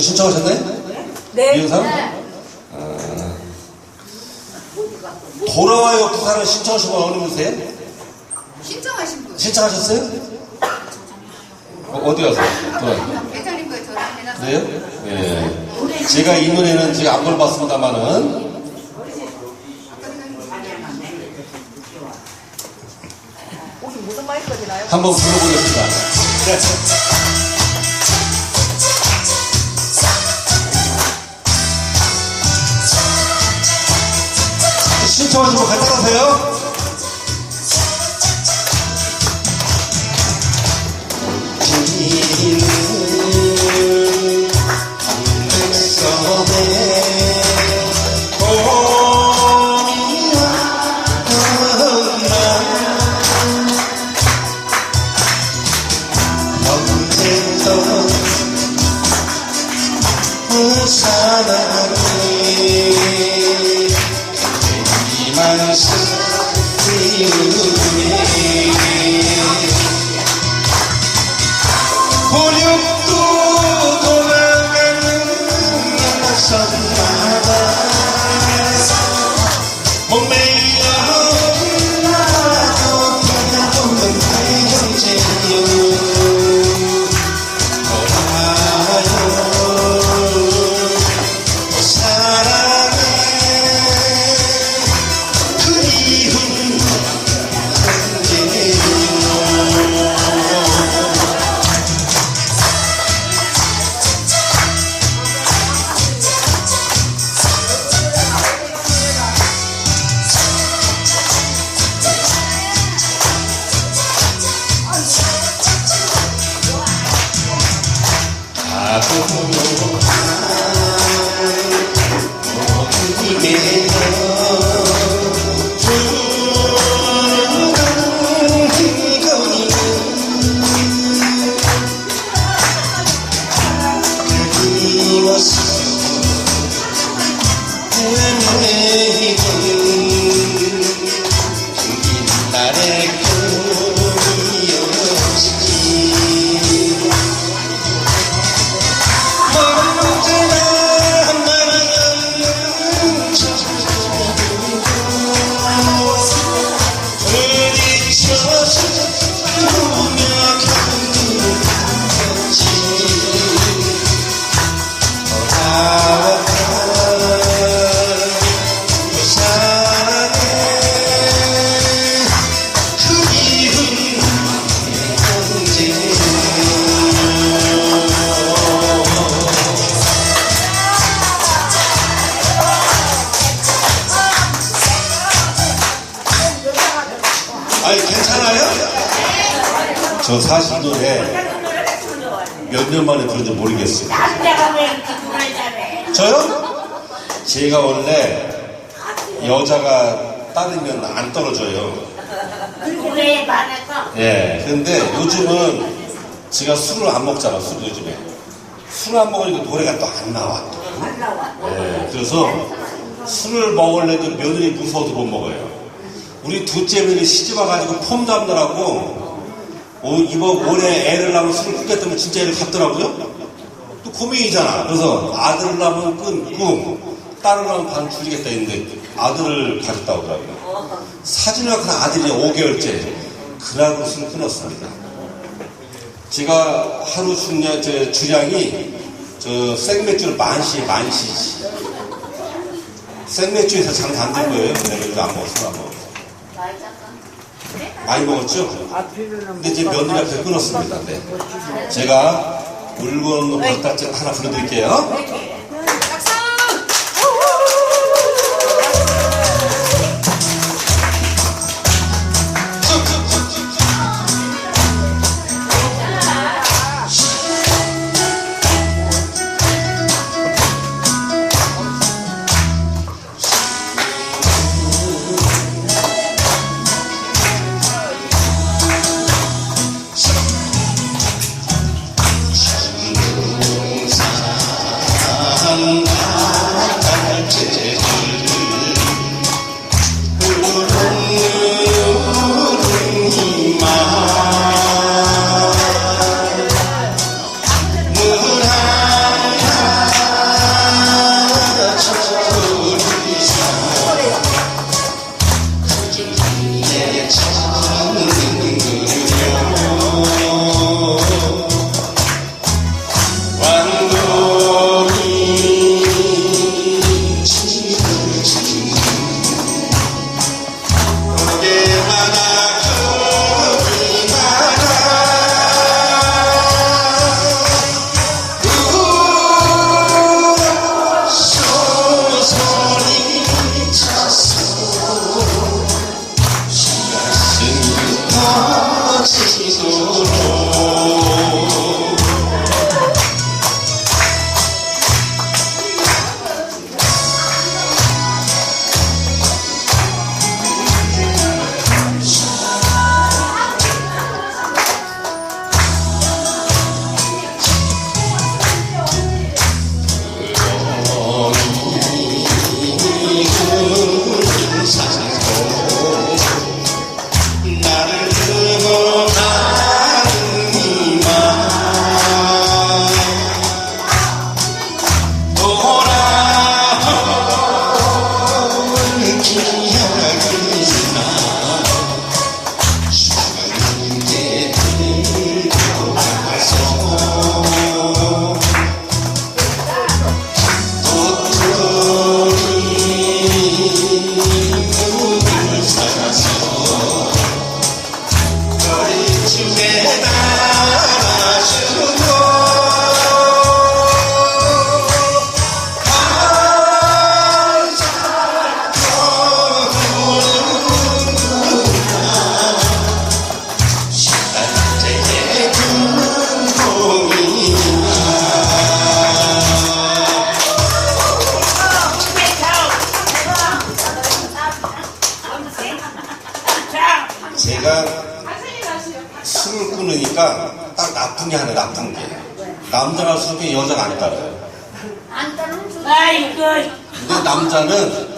신청하셨네? 네. 이은상? 아. 돌아와요 부산을 신청하신 분 어느 분이세요? 신청하신 분. 신청하셨어요? 어, 어디 가서? 돌아와요. 회장님 거에 저랑 해놔서. 그래요? 예. 제가 이 노래는 제가 안 되나요? 한번 불러보겠습니다. 네. 신청하신 분 갖다 놓으세요. 사랑이 나 저 사실 노래 몇년 만에 부른지 모르겠어요. 저요? 제가 원래 여자가 따르면 안 떨어져요. 예. 근데 요즘은 제가 술을 안 먹잖아, 술 요즘에. 술 안 먹으니까 노래가 또 안 나와. 또. 안 나와. 예. 그래서 술을 먹을래도 며느리 무서워서 못 먹어요. 우리 둘째 며느리 시집 와가지고 폼 잡느라고 오, 이번 올해 애를 낳으면 술을 끊겠다면 진짜 애를 갖더라고요. 또 고민이잖아. 그래서 아들을 낳으면 끊고 딸을 낳으면 반 줄이겠다 했는데 아들을 가졌다고 하더라고요. 사진을 큰 아들이 5개월째 그날로 술을 끊었습니다. 제가 하루 중량, 저 주량이 저 생맥주를 만시, 만시. 생맥주에서 될 거예요. 내가 안 먹었어, 안 먹었어. 많이 먹었죠? 근데 이제 며느리 앞에 끊었습니다. 네. 제가 울고 없는 박달증 하나 불러드릴게요. 제가 술을 끊으니까 딱 나쁜 게 하나 나쁜 게. 남자가 술 끊으면 여자가 안 따라요. 안 따르면 아이고 근데 남자는